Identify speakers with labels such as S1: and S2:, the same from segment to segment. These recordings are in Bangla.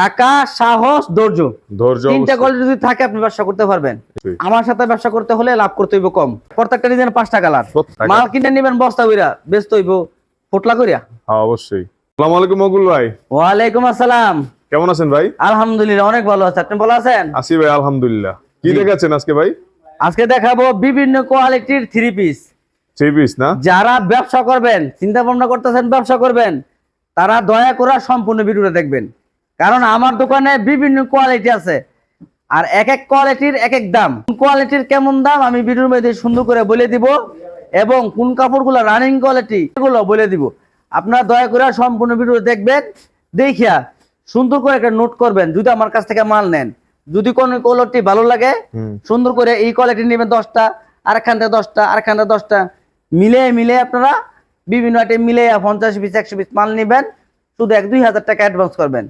S1: টাকা সাহস ধৈর্য।
S2: ধৈর্য
S1: তিনটা কোয়ালিটি যদি থাকে আপনি ব্যবসা করতে পারবেন। আমার সাথে ব্যবসা করতে হলে লাভ করতে হইব কম। প্রত্যেকটা ডিজাইন পাঁচটা কালার
S2: প্রত্যেকটা।
S1: মাল কিনে নিবেন বস্তা কইরা ব্যস্ত হইব ফোটলা কইরা।
S2: হ্যাঁ অবশ্যই। সালাম আলাইকুম মকুল ভাই।
S1: ওয়ালাইকুম আসসালাম।
S2: কেমন আছেন ভাই?
S1: আলহামদুলিল্লাহ অনেক ভালো আছে। আপনি ভালো আছেন?
S2: আসি ভাই আলহামদুলিল্লাহ। কি। দেখাচ্ছেন আজকে ভাই?
S1: আজকে দেখাবো বিভিন্ন কোয়ালিটির থ্রি পিস
S2: থ্রি পিস না?
S1: যারা ব্যবসা করবেন চিন্তা ভাবনা করতেছেন ব্যবসা করবেন তারা দয়া করে সম্পূর্ণ ভিডিওটা দেখবেন। কারণ আমার দোকানে বিভিন্ন কোয়ালিটি আছে। আর এক এক কোয়ালিটির এক এক দাম। কোন কোয়ালিটির কেমন দাম আমি ভিডিওর মধ্যে সুন্দর করে বলে দিব এবং কোন কাপড়গুলো রানিং কোয়ালিটি এগুলো বলে দিব। আপনারা দয়া করে সম্পূর্ণ ভিডিও দেখবেন দেখিয়া সুন্দর করে একটা নোট করবেন যদি আমার কাছ থেকে মাল নেন। যদি কোন কোয়ালিটি ভালো লাগে সুন্দর করে এই কোয়ালিটি নেবেন দশটা আরেকখান থেকে দশটা আরেকখান থেকে দশটা। মিলে মিলে আপনারা বিভিন্ন আইটেম মিলে পঞ্চাশ পিস একশো পিস মাল নেবেন। শুধু এক দুই হাজার টাকা অ্যাডভান্স করবেন।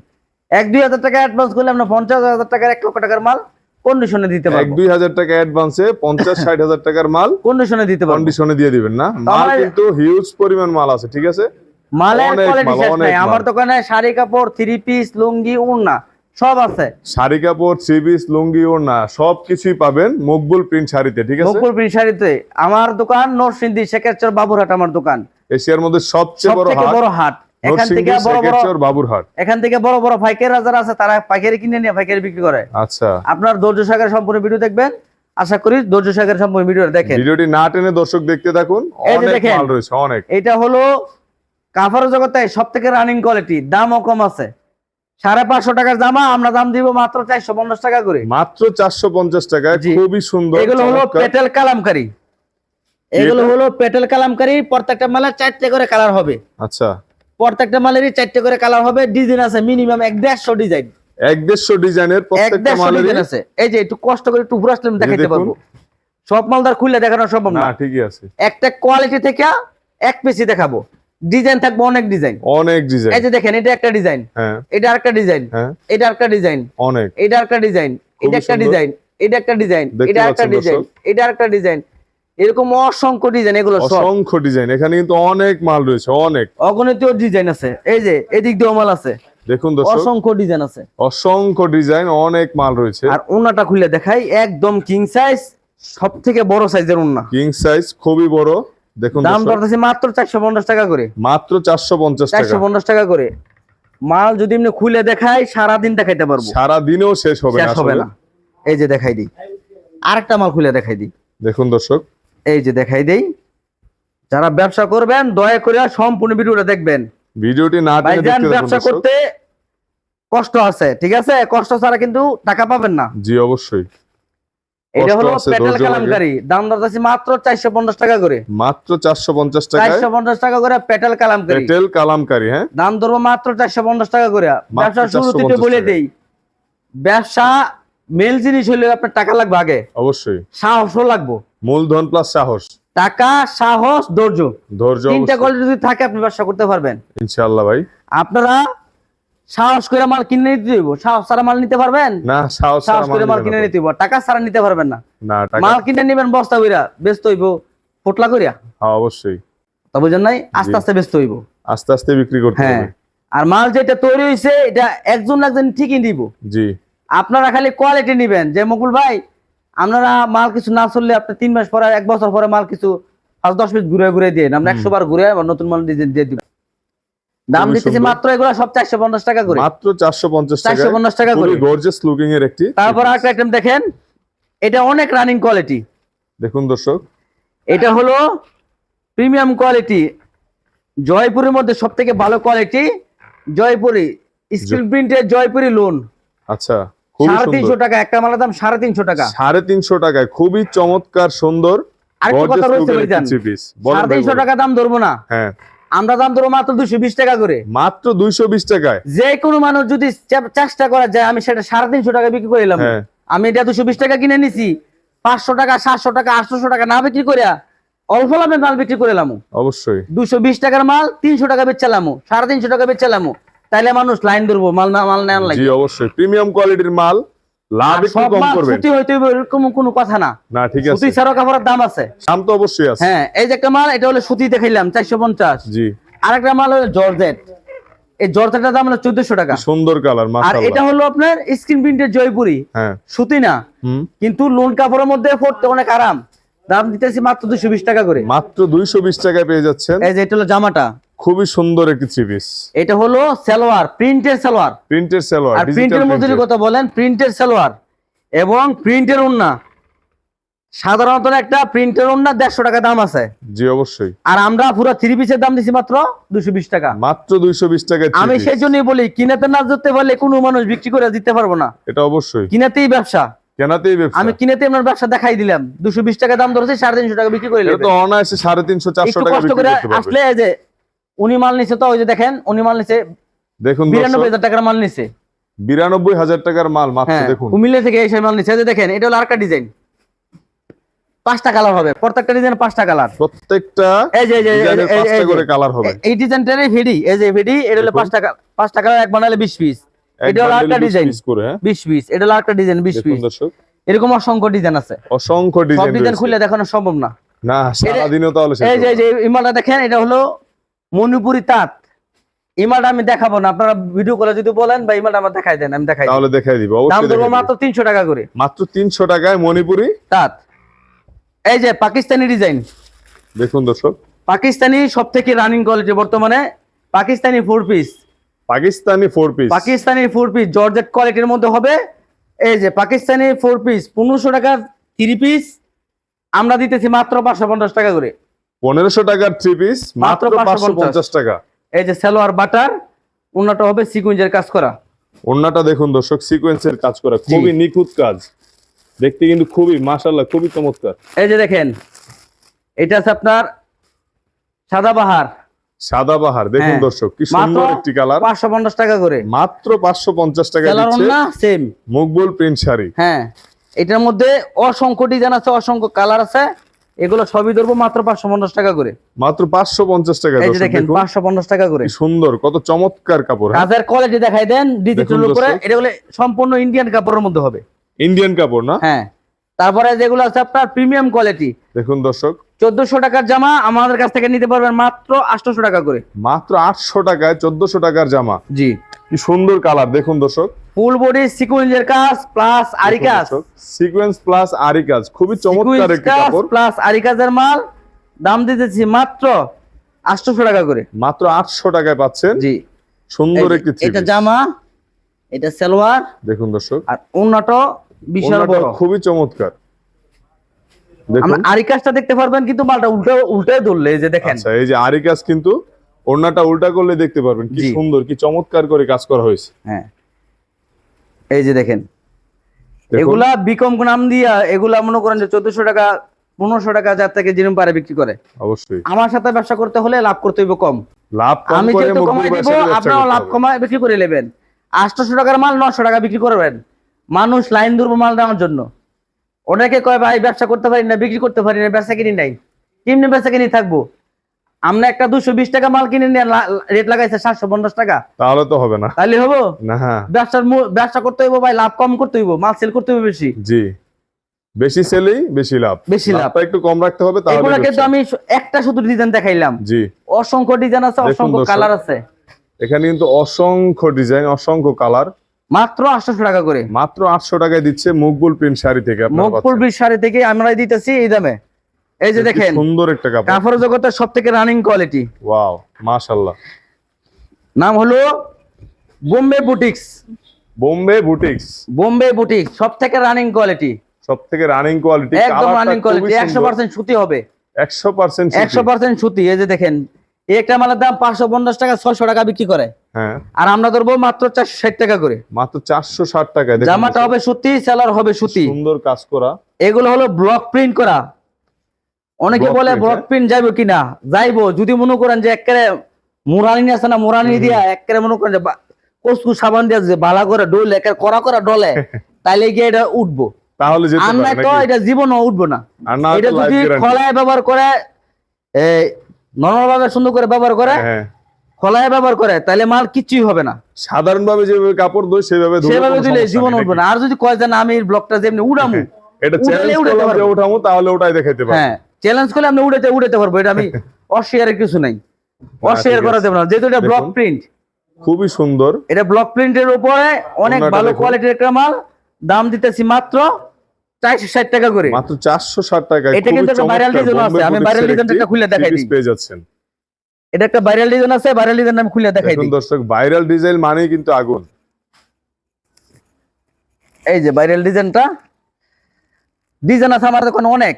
S1: এক দুই হাজার টাকা অ্যাডভান্স করলে আমরা পঞ্চাশ হাজার টাকার এক লক্ষ টাকার মাল কন্ডিশনে দিতে
S2: এক
S1: পারব।
S2: দুই হাজার টাকা অ্যাডভান্সে পঞ্চাশ ষাট হাজার টাকার মাল
S1: কন্ডিশনে দিতে পারব।
S2: কন্ডিশনে দিয়ে দিবেন না। মাল কিন্তু হিউজ পরিমাণ মাল আছে ঠিক আছে?
S1: মালের কোয়ালিটি শেষ নাই। আমার দোকানে শাড়ি কাপড় থ্রি পিস লুঙ্গি উড়না সব আছে।
S2: শাড়ি কাপড় থ্রি পিস লুঙ্গি ও না সব কিছুই পাবেন মকবুল প্রিন্ট শাড়িতে ঠিক আছে?
S1: মুকুল প্রিন্ট শাড়িতে। আমার দোকান নরসিংদী শেখেরচর বাবুরহাট আমার দোকান।
S2: এশিয়ার মধ্যে সবচেয়ে বড় হাট।
S1: এখান থেকে বড় বড়
S2: বাবুরহাট।
S1: এখান থেকে বড় বড় যারা আছে তারা পাইকারি কিনে নিয়ে পাইকারি বিক্রি করে।
S2: আচ্ছা।
S1: আপনার ধৈর্য সাগর সম্পূর্ণ ভিডিও দেখবেন। আশা করি ধৈর্য সাগর সম্পূর্ণ ভিডিও দেখেন।
S2: ভিডিওটি না টেনে দর্শক দেখতে থাকুন। অনেক মাল রয়েছে অনেক।
S1: এটা হলো কাপড় জগতে সব থেকে রানিং কোয়ালিটি দামও কম আছে। সাড়ে পাঁচশো টাকার জামা আমরা দাম দিব মাত্র চারশো পঞ্চাশ টাকা করে।
S2: মাত্র চারশো পঞ্চাশ টাকায়
S1: জি।
S2: খুবই সুন্দর
S1: এগুলো হলো পেটেল কালামকারি। এগুলো হলো পেটেল কালামকারি প্রত্যেকটা চারটে করে কালার হবে।
S2: আচ্ছা।
S1: প্রত্যেকটা মালেরই চারটে করে কালার হবে। ডিজাইন আছে মিনিমাম এক দেড়শো ডিজাইন
S2: এক দেড়শো ডিজাইনের প্রত্যেকটা মালের
S1: আছে। এই যে একটু কষ্ট করে একটু ঘুরে আসলে আমি দেখাইতে
S2: দেখুন।
S1: পারব। সব মালদার খুললে দেখানো সম্ভব
S2: না। ঠিকই আছে।
S1: একটা কোয়ালিটি থেকে এক পিসি দেখাবো। ডিজাইন থাকবে অনেক ডিজাইন
S2: অনেক ডিজাইন
S1: এই যে দেখেন এটা একটা ডিজাইন
S2: হ্যাঁ।
S1: এটা আরেকটা ডিজাইন
S2: হ্যাঁ।
S1: এটা আরেকটা ডিজাইন
S2: অনেক।
S1: এটা একটা ডিজাইন এটা একটা ডিজাইন এটা একটা ডিজাইন এটা একটা ডিজাইন। এটা একটা ডিজাইন এরকম অসংখ্য ডিজাইন এগুলো
S2: অসংখ্য ডিজাইন এখানে কিন্তু অনেক মাল রয়েছে অনেক।
S1: অগণিত ডিজাইন আছে। এই যে এদিক দিয়ে মাল আছে।
S2: দেখুন দর্শক।
S1: অসংখ্য ডিজাইন আছে।
S2: অসংখ্য ডিজাইন অনেক মাল রয়েছে।
S1: আর ওনাটা খুলে দেখাই একদম কিং সাইজ সব থেকে বড় সাইজের ওনা
S2: কিং সাইজ খুবই বড়। দেখুন
S1: দাম দরতেছে মাত্র চারশো পঞ্চাশ টাকা করে।
S2: মাত্র চারশো পঞ্চাশ টাকা।
S1: চারশো পঞ্চাশ টাকা করে। মাল যদি এমনি খুলে দেখাই সারাদিন দেখাইতে পারব।
S2: সারা দিনেও শেষ হবে না
S1: শেষ হবে না। এই যে দেখাই দিই। আরেকটা মাল খুলে দেখাই দিই।
S2: দেখুন দর্শক।
S1: এই যে দেখাই দেই। যারা ব্যবসা করবেন দয়া করে সম্পূর্ণ ভিডিওটা দেখবেন।
S2: ভিডিওটি না
S1: ব্যবসা করতে কষ্ট আছে ঠিক আছে? কষ্ট ছাড়া কিন্তু টাকা পাবেন না।
S2: জি অবশ্যই।
S1: এটা হলো পেটেল। কালামকারি। দাম মাত্র টাকা করে।
S2: মাত্র
S1: টাকা করে পেটেল কালামকারি।
S2: পেটেল কালামকারি হ্যাঁ?
S1: দাম ধরবো মাত্র চারশো পঞ্চাশ টাকা করে। ব্যবসা শুরুতে বলে। দেই ব্যবসা মেল জিনিস হলে আপনার টাকা লাগবে আগে।
S2: অবশ্যই।
S1: সাহসও লাগবে।
S2: মূলধন প্লাস সাহস।
S1: টাকা সাহস ধৈর্য।
S2: ধৈর্য
S1: তিনটা কোয়ালিটি যদি থাকে আপনি ব্যবসা করতে পারবেন।
S2: ইনশাআল্লাহ ভাই।
S1: আপনারা সাহস করে মাল কিনে নিতে দিব সাহস ছাড়া মাল নিতে পারবেন?
S2: না সাহস
S1: সাহস করে মাল কিনে। নিতে দিব টাকা ছাড়া নিতে পারবেন না।
S2: না টাকা
S1: মাল কিনে নেবেন বস্তা কইরা ব্যস্ত হইব। ফোটলা করিয়া
S2: হ্যাঁ, অবশ্যই।
S1: তা বুঝেন নাই? আস্তে আস্তে ব্যস্ত হইব।
S2: আস্তে আস্তে বিক্রি করতে
S1: হ্যাঁ।
S2: হবে।
S1: আর মাল যেটা তৈরি হয়েছে এটা একজন একজন ঠিকই দিব
S2: জি।
S1: আপনারা খালি কোয়ালিটি নিবেন। যে মুকুল ভাই আপনারা মাল কিছু না চললে আপনি তিন মাস পরে এক বছর পরে মাল কিছু পাঁচ দশ পিস ঘুরে ঘুরে দিয়ে আমরা একশো বার ঘুরে আবার নতুন মাল দিয়ে দিয়ে দিব দাম দিতেছি মাত্র এগুলো সব চারশো পঞ্চাশ টাকা করে।
S2: মাত্র চারশো পঞ্চাশ
S1: চারশো পঞ্চাশ টাকা করে।
S2: গর্জিয়াস লুকিং এর একটি
S1: তারপর আরেকটা আইটেম দেখেন। এটা অনেক রানিং কোয়ালিটি
S2: দেখুন দর্শক।
S1: এটা হলো প্রিমিয়াম কোয়ালিটি জয়পুরের মধ্যে সব থেকে ভালো কোয়ালিটি জয়পুরি। স্ক্রিন প্রিন্টের জয়পুরি লোন
S2: আচ্ছা।
S1: সাড়ে তিনশো টাকা একটা মালের দাম সাড়ে তিনশো টাকা।
S2: সাড়ে তিনশো টাকায় খুবই চমৎকার সুন্দর।
S1: টাকা দাম ধরবো না।
S2: হ্যাঁ।
S1: আমরা দাম ধরবো মাত্র দুশো বিশ টাকা করে।
S2: মাত্র দুইশো বিশ টাকায়।
S1: যে কোনো মানুষ যদি চেষ্টা করা যায় আমি সেটা সাড়ে তিনশো টাকা বিক্রি করে এলাম।
S2: হ্যাঁ।
S1: আমি এটা দুশো বিশ টাকা কিনে নিছি পাঁচশো টাকা সাতশো টাকা আটশো টাকা না বিক্রি করে অল্প লাভে মাল বিক্রি করে এলাম।
S2: অবশ্যই।
S1: দুশো বিশ টাকার মাল তিনশো টাকা বেচালাম সাড়ে তিনশো টাকা বেচালাম তাইলে মানুষ লাইন ধরবো মাল না মাল নেওয়ার লাগে।
S2: জি অবশ্যই। প্রিমিয়াম কোয়ালিটির মাল লাভ একটু কম
S1: মাল
S2: করবেন।
S1: সুতি হইতে হইবে এরকম কোনো কথা না।
S2: না ঠিক আছে।
S1: সুতি ছাড়াও কাপড়ের দাম আছে।
S2: দাম তো অবশ্যই আছে।
S1: হ্যাঁ এই যে একটা মাল এটা হলো সুতি দেখাইলাম চারশো পঞ্চাশ।
S2: জি।
S1: আরেকটা মাল হলো জর্জেট। এই জর্দাটার দাম হলো চোদ্দশো টাকা।
S2: সুন্দর কালার মাশাআল্লাহ।
S1: আর এটা হলো আপনার স্ক্রিন প্রিন্টের জয়পুরি।
S2: হ্যাঁ।
S1: সুতি না। কিন্তু লোন কাপড়ের মধ্যে পড়তে অনেক আরাম। দাম দিতেছি মাত্র দুশো বিশ টাকা করে।
S2: মাত্র দুইশো বিশ টাকায় পেয়ে যাচ্ছেন।
S1: এই যে এটা হলো জামাটা।
S2: খুবই সুন্দর একটি থ্রি পিস
S1: এটা হলো সালোয়ার প্রিন্টের সালোয়ার।
S2: প্রিন্টের সালোয়ার
S1: আর প্রিন্টের মধ্যে কথা বলেন প্রিন্টের সালোয়ার এবং প্রিন্টের ওন্না সাধারণত একটা প্রিন্টের ওন্না দেড়শো টাকা দাম আছে।
S2: জি অবশ্যই।
S1: আর আমরা পুরো থ্রি পিসের দাম দিছি মাত্র দুশো বিশ টাকা।
S2: মাত্র দুইশো বিশ three
S1: আমি। সেই জন্যই বলি কিনাতে না ধরতে পারলে কোনো মানুষ বিক্রি করে দিতে পারব না।
S2: এটা অবশ্যই।
S1: কিনাতেই ব্যবসা।
S2: কেনাতেই ব্যবসা।
S1: আমি কিনেতে আপনার ব্যবসা দেখাই দিলাম। দুশো বিশ টাকা দাম ধরেছে সাড়ে তিনশো টাকা বিক্রি করে
S2: অনায়াসে সাড়ে তিনশো চারশো টাকা
S1: আসলে যে উনি মাল নিছে তো ওই যে দেখেন উনি মাল নিছে
S2: দেখুন
S1: বিরানব্বই হাজার টাকার মাল নিছে।
S2: বিরানব্বই হাজার টাকার মাল মাত্র
S1: হ্যাঁ
S2: দেখুন।
S1: কুমিল্লা থেকে এই সেই মাল নিছে। যে দেখেন এটা হলো আরেকটা ডিজাইন। পাঁচটা কালার হবে। প্রত্যেকটা ডিজাইন পাঁচটা কালার।
S2: প্রত্যেকটা
S1: এই যে
S2: পাঁচটা করে কালার হবে।
S1: এই ডিজাইনটারই ভিডি এই যে ভিডি এটা হলো। পাঁচটা পাঁচটা কালার এক বানালে বিশ পিস। এটা হলো আরেকটা ডিজাইন।
S2: piece করে হ্যাঁ।
S1: বিশ পিস এটা হলো আরেকটা ডিজাইন বিশ
S2: দেখুন
S1: পিস।
S2: দর্শক।
S1: এরকম অসংখ্য ডিজাইন আছে।
S2: অসংখ্য
S1: সব
S2: ডিজাইন
S1: ডিজাইন খুলে দেখানো সম্ভব না।
S2: না সারাদিনও তাহলে
S1: এই যে এই যে ইমালটা দেখেন এটা হলো মণিপুরি তাঁত। ইমালটা আমি দেখাবো না। আপনারা ভিডিও করে যদি বলেন বা ইমালটা আমার দেখাই দেন আমি দেখাই
S2: তাহলে দেখাই দিব
S1: দাম দেবো মাত্র তিনশো টাকা করে।
S2: মাত্র তিনশো টাকায় মণিপুরি
S1: তাঁত। এই যে পাকিস্তানি ডিজাইন।
S2: দেখুন দর্শক।
S1: পাকিস্তানি সব থেকে রানিং কোয়ালিটি বর্তমানে Pakistani four piece
S2: Pakistani four piece
S1: Pakistani four piece georgette কোয়ালিটির মধ্যে হবে। এই যে পাকিস্তানি ফোর পিস পনেরোশো টাকা থ্রি পিস আমরা দিতেছি মাত্র পাঁচশো পঞ্চাশ টাকা করে।
S2: পনেরোশো টাকার থ্রি পিস মাত্র পাঁচশো পঞ্চাশ। টাকা।
S1: এই যে সালোয়ার বাটার অন্যটা হবে সিকুইঞ্জের কাজ করা।
S2: অন্যটা দেখুন দর্শক সিকোয়েন্সের কাজ করা। খুবই নিখুঁত কাজ। দেখতে কিন্তু খুবই মাশাল্লাহ খুবই চমৎকার।
S1: এই যে দেখেন এটা আছে আপনার সাদাবাহার
S2: সাদা বাহার দেখুন
S1: হ্যাঁ।
S2: দর্শক কি সুন্দর একটি কালার।
S1: পাঁচশো পঞ্চাশ টাকা করে।
S2: মাত্র পাঁচশো পঞ্চাশ টাকা
S1: কালার না সেম
S2: মকবুল প্রিন্ট শাড়ি।
S1: হ্যাঁ এটার মধ্যে অসংখ্য ডিজাইন আছে অসংখ্য কালার আছে। এগুলো সবই ধরবো মাত্র পাঁচশো পঞ্চাশ টাকা করে।
S2: মাত্র পাঁচশো পঞ্চাশ টাকা
S1: এই দেখেন পাঁচশো পঞ্চাশ টাকা করে।
S2: সুন্দর কত চমৎকার কাপড় হ্যাঁ?
S1: কাজের কোয়ালিটি দেখাই দেন ডিজিটাল
S2: দর্শক।
S1: এটা বলে সম্পূর্ণ ইন্ডিয়ান কাপড়ের মধ্যে হবে।
S2: ইন্ডিয়ান কাপড় না?
S1: হ্যাঁ। তারপরে যেগুলো আছে আপনার প্রিমিয়াম কোয়ালিটি
S2: দেখুন দর্শক।
S1: চোদ্দশো টাকার জামা আমাদের কাছ থেকে নিতে পারবেন মাত্র আটশোশো টাকা করে।
S2: মাত্র আটশো টাকায় চোদ্দশো টাকার জামা।
S1: জি।
S2: কি সুন্দর কালার দেখুন দর্শক।
S1: ফুল বডি সিকুয়েন্সের কাজ প্লাস আরি কাজ
S2: সিকোয়েন্স প্লাস আরি কাজ খুবই চমৎকার একটি কাপড়।
S1: প্লাস আরি কাজের মাল দাম দিতেছি মাত্র আটশোশো টাকা করে।
S2: মাত্র আটশো টাকায় পাচ্ছেন।
S1: জি।
S2: সুন্দর একটি
S1: এটা জামা এটা সালোয়ার।
S2: দেখুন দর্শক।
S1: আর অন্যটা বিশাল বড়।
S2: খুবই চমৎকার। দেখুন।
S1: আমরা আরি কাজটা দেখতে পারবেন কিন্তু মালটা উল্টো উল্টে ধরলে যে দেখেন।
S2: আচ্ছা এই যে আরি কাজ কিন্তু ওড়নাটা উল্টা করলে দেখতে পারবেন কি সুন্দর কি চমৎকার করে কাজ করা হয়েছে।
S1: হ্যাঁ। এই যে দেখেন এগুলা বিকম নাম দিয়া এগুলা মনে করেন যে চোদ্দশো টাকা পনেরোশো টাকা যার থেকে যেরকম পারে বিক্রি করে।
S2: অবশ্যই।
S1: আমার সাথে ব্যবসা করতে হলে লাভ করতে হইব কম।
S2: লাভ
S1: আমি যেহেতু কমাই দিব আপনারাও লাভ। কমায় বিক্রি করে নেবেন। আটশোশো টাকার মাল নশো টাকা বিক্রি করবেন। মানুষ লাইন ধরবো মাল নেওয়ার জন্য। অনেকে কয় ভাই ব্যবসা করতে পারি না বিক্রি করতে পারি না ব্যবসা কিনি নাই। কেমনি ব্যবসা কিনি থাকব? আমরা একটা দুশো বিশ টাকা মাল কিনে নিয়ে রেট লাগাইছে সাতশো পঞ্চাশ টাকা।
S2: তাহলে তো হবে না।
S1: তাহলে হব?
S2: না।
S1: ব্যবসার ব্যবসা করতে হইব ভাই লাভ কম করতে হইব মাল সেল করতে হইব বেশি।
S2: জি। বেশি সেলেই বেশি লাভ।
S1: বেশি লাভ।
S2: একটু কম রাখতে হবে তাহলে
S1: এগুলা কিন্তু আমি একটা শুধু ডিজাইন দেখাইলাম।
S2: জি।
S1: অসংখ্য ডিজাইন আছে অসংখ্য কালার আছে।
S2: এখানে কিন্তু অসংখ্য ডিজাইন অসংখ্য কালার
S1: মাত্র আটশোশো টাকা করে।
S2: মাত্র আটশো টাকায় দিচ্ছে মকবুল প্রিন্ট শাড়ি থেকে পাচ্ছেন।
S1: বিশ শাড়ি থেকে আমরা দিতেছি এই দামে। এই যে দেখেন
S2: সুন্দর একটা কাপড়।
S1: কাপড় জগতের সব থেকে রানিং কোয়ালিটি
S2: ওয়াও মাশাআল্লাহ।
S1: নাম হলো Bombay boutiques.
S2: Bombay boutiques.
S1: Bombay boutiques সব থেকে রানিং কোয়ালিটি
S2: সব থেকে রানিং কোয়ালিটি
S1: একদম রানিং কোয়ালিটি একশো পার্সেন্ট সুতি হবে।
S2: একশো পার্সেন্ট
S1: একশো পার্সেন্ট সুতি এই যে দেখেন একটা মালের দাম পাঁচশো পঞ্চাশ টাকা ছয়শো টাকা বিক্রি করে।
S2: হ্যাঁ।
S1: আর আমরা ধরবো মাত্র চারশো ষাট টাকা করে।
S2: মাত্র চারশো ষাট দেখুন
S1: জামাটা হবে সুতি সেলার হবে সুতি।
S2: সুন্দর কাজ করা।
S1: এগুলো হলো ব্লক প্রিন্ট করা। অনেকে বলে ব্লক
S2: হ্যাঁ?
S1: যাইবো কিনা? যাইবো। যদি মনে করেন যে একেবারে মুরানি আছে না মুরানি দিয়া একেবারে মনে করেন যে কসকু সাবান দিয়া যে বালা করে ডলে একেবারে করা করা ডলে তাইলে গিয়ে এটা উঠবো।
S2: তাহলে
S1: আর তো এটা জীবনও উঠবো না। এটা যদি খলায় ব্যবহার করে নর্মাল ভাবে সুন্দর করে ব্যবহার করে
S2: হ্যাঁ
S1: খলায় ব্যবহার করে তাহলে মাল কিচ্ছুই হবে না।
S2: সাধারণ ভাবে যেভাবে কাপড় দই সেভাবে
S1: সেভাবে দিলে জীবন উঠবে না। আর যদি কয় যে না আমি ব্লকটা যেমনি উড়ামু
S2: এটা চ্যালেঞ্জ করলাম যে। উঠামো তাহলে ওটাই দেখাইতে পারব।
S1: হ্যাঁ। চ্যালেঞ্জ করলে আপনি উড়াতে উড়াতে পারব এটা আমি অস্বীকারের কিছু নাই অস্বীকার করা। যাবে না যেহেতু এটা ব্লক প্রিন্ট
S2: খুবই সুন্দর
S1: এটা ব্লক প্রিন্টের উপরে অনেক ভালো। কোয়ালিটির একটা মাল দাম দিতেছি মাত্র চারশো ষাট টাকা করে
S2: মাত্র চারশো ষাট টাকায়
S1: এটা কিন্তু একটা viral design আছে। আমি viral design টা খুলে দেখাই দিই।
S2: পেয়ে যাচ্ছেন
S1: এটা একটা ভাইরাল ডিজাইন আছে ভাইরাল ডিজাইন আমি খুলে দেখাই দিই
S2: দর্শক ভাইরাল ডিজাইন মানেই কিন্তু আগুন
S1: এই যে ভাইরাল ডিজাইনটা ডিজাইন আছে আমার দোকানে অনেক।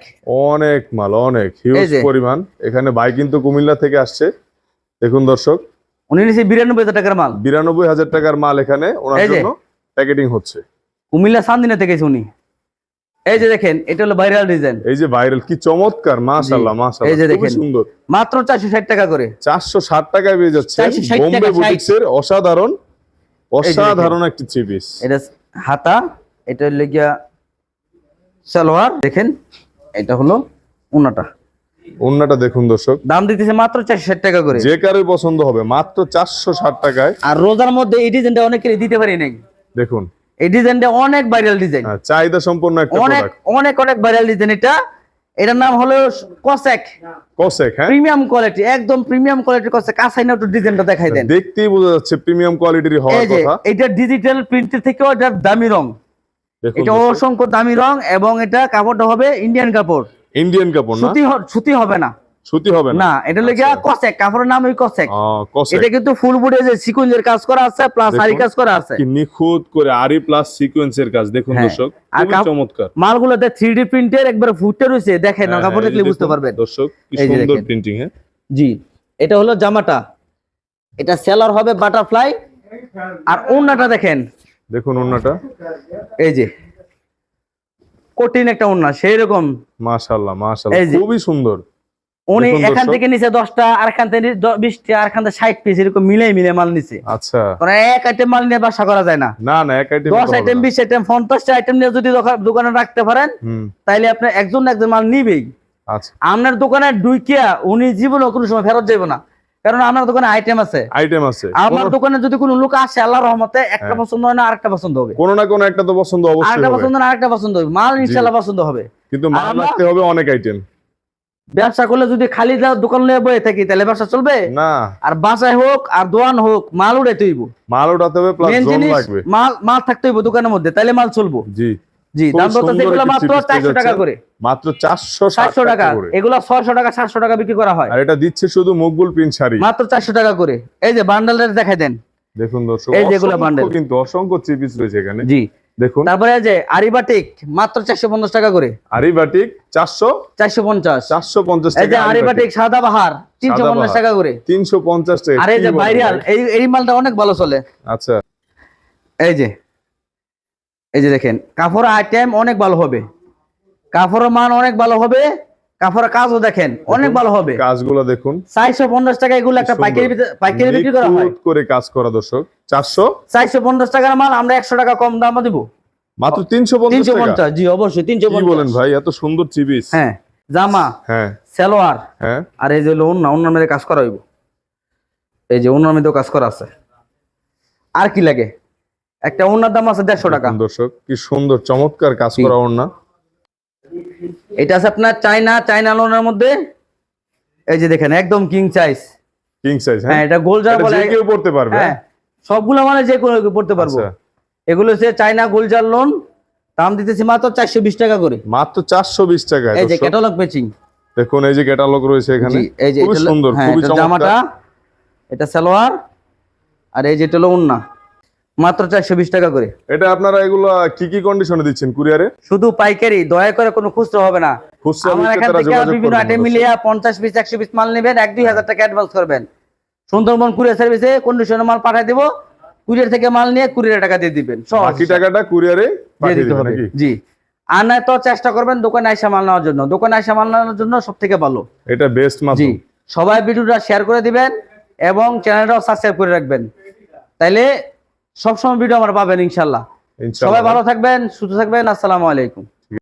S2: অনেক মাল অনেক হিউজ পরিমাণ। এখানে ভাই কিন্তু কুমিল্লা থেকে আসছে। দেখুন দর্শক।
S1: উনি নিচে বিরানব্বই হাজার টাকার মাল।
S2: বিরানব্বই হাজার টাকার মাল এখানে। ওনার
S1: এই
S2: জন্য প্যাকেটিং হচ্ছে।
S1: কুমিল্লা সান্দিনা থেকে উনি। এই যে দেখেন এটা হলো ভাইরাল ডিজাইন
S2: এই যে ভাইরাল কি চমৎকার মাশাআল্লাহ
S1: এই যে
S2: মাশাআল্লাহ খুবই
S1: দেখেন।
S2: সুন্দর।
S1: মাত্র চারশো ষাট টাকা করে।
S2: চারশো ষাট টাকায় পেয়ে যাচ্ছে বোম্বে
S1: টাকা, 60
S2: বুটিক্সের অসাধারণ অসাধারণ একটি থ্রি পিস
S1: এটা হাতা এটা হলো গিয়া সালোয়ার দেখেন এটা হলো উনাটা।
S2: অন্যটা দেখুন দর্শক।
S1: দাম দিতেছে মাত্র চারশো ষাট টাকা করে।
S2: যে কারোর পছন্দ হবে মাত্র চারশো ষাট টাকায়।
S1: আর রোজার মধ্যে এই ডিজাইনটা অনেকেরই দিতে পারি নাই।
S2: দেখুন।
S1: এই ডিজাইনটা অনেক ভাইরাল ডিজাইন
S2: হ্যাঁ, চাহিদা সম্পন্ন একটা
S1: অনেক অনেক অনেক ভাইরাল ডিজাইন এটা। এটার নাম হলো কসেক।
S2: কসেক হ্যাঁ?
S1: প্রিমিয়াম কোয়ালিটি একদম প্রিমিয়াম কোয়ালিটির কসেক। কাছাই না একটু ডিজাইনটা দেখাই দেন।
S2: দেখতেই বোঝা যাচ্ছে প্রিমিয়াম কোয়ালিটির হওয়ার
S1: যে
S2: কথা।
S1: এটা ডিজিটাল প্রিন্টের থেকেও এটা দামি রং। এটা অসংখ্য দামি রং এবং এটা কাপড়টা হবে ইন্ডিয়ান কাপড়।
S2: ইন্ডিয়ান কাপড় না?
S1: সুতি হবে না।
S2: সুতি হবে না?
S1: এটা লেগে কসেক কাপড়ের নাম ওই কসেক এটা কিন্তু ফুল বুড়ে যে সিকুয়েন্সের কাজ করা আছে প্লাস আরি কাজ করা আছে।
S2: কি নিখুঁত করে আরি প্লাস সিকোয়েন্সের কাজ। দেখুন
S1: হ্যাঁ।
S2: দর্শক খুবই চমৎকার।
S1: মালগুলোতে থ্রি ডি প্রিন্টের একবার ফুটে রয়েছে দেখেন না
S2: হ্যাঁ,
S1: কাপড়
S2: হ্যাঁ,
S1: দেখলে বুঝতে পারবেন।
S2: দর্শক কি সুন্দর প্রিন্টিং হ্যাঁ।
S1: জি এটা হলো জামাটা। এটা সেলার হবে বাটারফ্লাই আর ওড়নাটা দেখেন।
S2: দেখুন ওন্নাটা
S1: এই যে। কঠিন একটা ওড়না সেই রকম
S2: মাশাআল্লাহ। মাশাআল্লাহ খুবই সুন্দর।
S1: উনি এখান থেকে নিচে দশটা আর এখান থেকে নি- দ- বিশটা আর এখান থেকে ষাট পিস এরকম মিলে মিলে মাল নিছে।
S2: আচ্ছা।
S1: কারণ এক আইটেম মাল নিয়ে ব্যবসা করা যায় না।
S2: না না এক আইটেম
S1: দশ আইটেম বিশ আইটেম পঞ্চাশটা আইটেম নিয়ে যদি দোকান- রাখতে পারেন তাইলে আপনি একজন একজন মাল নিবেই।
S2: আচ্ছা।
S1: আপনার দোকানে ডুইকিয়া উনি জীবনে কোনো সময় ফেরত যাইব না। কারণ আপনার দোকানে আইটেম আছে।
S2: আইটেম আছে।
S1: আমার দোকানে যদি কোনো লোক আসে আল্লাহ রহমতে একটা
S2: হ্যাঁ।
S1: পছন্দ হয় না আরেকটা পছন্দ হবে।
S2: কোনো না কোনো একটা তো পছন্দ অবশ্যই
S1: আরেকটা পছন্দ না আরেকটা পছন্দ হবে। মাল ইনশাল্লাহ পছন্দ হবে।
S2: কিন্তু মাল রাখতে হবে অনেক আইটেম
S1: ব্যবসা করলে যদি খালি দোকান নিয়ে বয়ে থাকি তাহলে ব্যবসা চলবে?
S2: না।
S1: আর বাসায় হোক আর দোয়ান হোক মাল উড়ে তৈব
S2: মাল উঠাতে হবে প্লাস লাগবে।
S1: মাল মাল থাকতে হইব দোকানের মধ্যে তাহলে মাল চলবো।
S2: জি।
S1: জি দাম এগুলো মাত্র
S2: three piece পেয়ে
S1: চারশো টাকা করে।
S2: মাত্র চারশো
S1: চারশো টাকা
S2: করে।
S1: এগুলো ছয়শো টাকা সাতশো টাকা বিক্রি করা হয়।
S2: আর এটা দিচ্ছে শুধু মকবুল প্রিন্ট শাড়ি।
S1: মাত্র চারশো টাকা করে। এই যে বান্ডালের দেখাই দেন।
S2: দেখুন দর্শক
S1: এই যেগুলো
S2: অসংখ্য
S1: bundle।
S2: কিন্তু অসংখ্য থ্রি রয়েছে এখানে।
S1: জি।
S2: দেখুন।
S1: তারপরে যে আরিবাটিক মাত্র চারশো পঞ্চাশ টাকা করে।
S2: আরি বাটিক চারশো?
S1: চারশো পঞ্চাশ।
S2: চারশো পঞ্চাশ
S1: এই যে আরিবাটিক সাদা বাহার তিনশো পঞ্চাশ টাকা করে।
S2: তিনশো পঞ্চাশ টাকা।
S1: আর এই যে ভাইরাল এই এই মালটা অনেক ভালো চলে।
S2: আচ্ছা।
S1: এই যে এই যে দেখেন কাপড়ের আইটেম অনেক ভালো হবে। কাপড়ের মান অনেক ভালো হবে। কাপড়ের কাজও দেখেন অনেক ভালো হবে।
S2: কাজগুলো দেখুন।
S1: চারশো পঞ্চাশ টাকা এগুলো একটা পাইকারি পাইকারি বিক্রি করা হয়।
S2: করে কাজ করা দর্শক। চারশো?
S1: চারশো পঞ্চাশ টাকার মাল আমরা একশো টাকা কম দামে দিব।
S2: মাত্র তিনশো পঞ্চাশ
S1: তিনশো
S2: টাকা
S1: পঞ্চাশ জি অবশ্যই তিনশো
S2: কি বলেন ভাই এত সুন্দর পিস
S1: হ্যাঁ জামা
S2: হ্যাঁ।
S1: সালোয়ার
S2: হ্যাঁ।
S1: আর এই যে হলো অন্য অন্যার কাজ করা হইব। এই যে মধ্যেও কাজ করা আছে। আর কি লাগে? একটা ওনার দাম আছে দেড়শো টাকা।
S2: দর্শক কি সুন্দর চমৎকার কাজ। করা ওড়না।
S1: এটা আছে আপনার চাইনা চাইনা লোনের মধ্যে। এই যে দেখেন একদম কিং সাইজ
S2: কিং সাইজ
S1: হ্যাঁ?
S2: হ্যাঁ
S1: এটা গোলজার
S2: এটা
S1: বলে
S2: যে কেউ পড়তে পারবে
S1: হ্যাঁ সবগুলো মানে যে কোনো কেউ পড়তে পারব।
S2: আচ্ছা।
S1: এগুলো হচ্ছে চাইনা গোলজার লোন। দাম দিতেছি মাত্র চারশো বিশ টাকা করে।
S2: মাত্র চারশো বিশ টাকায়
S1: এই যে। ক্যাটালগ ম্যাচিং
S2: দেখুন এই যে ক্যাটালগ রয়েছে এখানে।
S1: এই যে
S2: সুন্দর
S1: হ্যাঁ,
S2: খুবই
S1: জামাটা এটা সালোয়ার আর এই যেটা হলো উন্না মাত্র চারশো বিশ টাকা করে।
S2: এটা আপনারা এগুলো কি কি কন্ডিশনে দিচ্ছেন কুরিয়ারে?
S1: শুধু পাইকারি দয়া করে কোনো খুচরো হবে না।
S2: খুচরা
S1: আমার এখান
S2: বিক্রেতারা
S1: থেকে
S2: যোগাযোগ
S1: বিভিন্ন
S2: করবেন
S1: আইটেম মিলিয়ে পঞ্চাশ পিস একশো পিস মাল নেবেন এক দুই হাজার টাকা অ্যাডভান্স করবেন। সুন্দরবন কুরিয়ার সার্ভিসে কন্ডিশনে মাল পাঠিয়ে দিব কুরিয়ার থেকে মাল নিয়ে কুরিয়ার টাকা দিয়ে দিবেন সহজ।
S2: বাকি টাকাটা কুরিয়ারে
S1: দিয়ে
S2: পাঠিয়ে
S1: দিতে
S2: দিবেন
S1: হবে
S2: নাকি?
S1: জি। আর না তো চেষ্টা করবেন দোকানে আইসা মাল নেওয়ার জন্য। দোকানে আইসা মাল নেওয়ার জন্য সব থেকে ভালো।
S2: এটা বেস্ট
S1: জি।
S2: মাধ্যম
S1: সবাই ভিডিওটা শেয়ার করে দিবেন এবং চ্যানেলটাও সাবস্ক্রাইব করে রাখবেন। তাইলে সবসময় ভিডিও আমার পাবেন ইনশাল্লাহ সবাই ভালো থাকবেন সুস্থ থাকবেন আসসালামু আলাইকুম।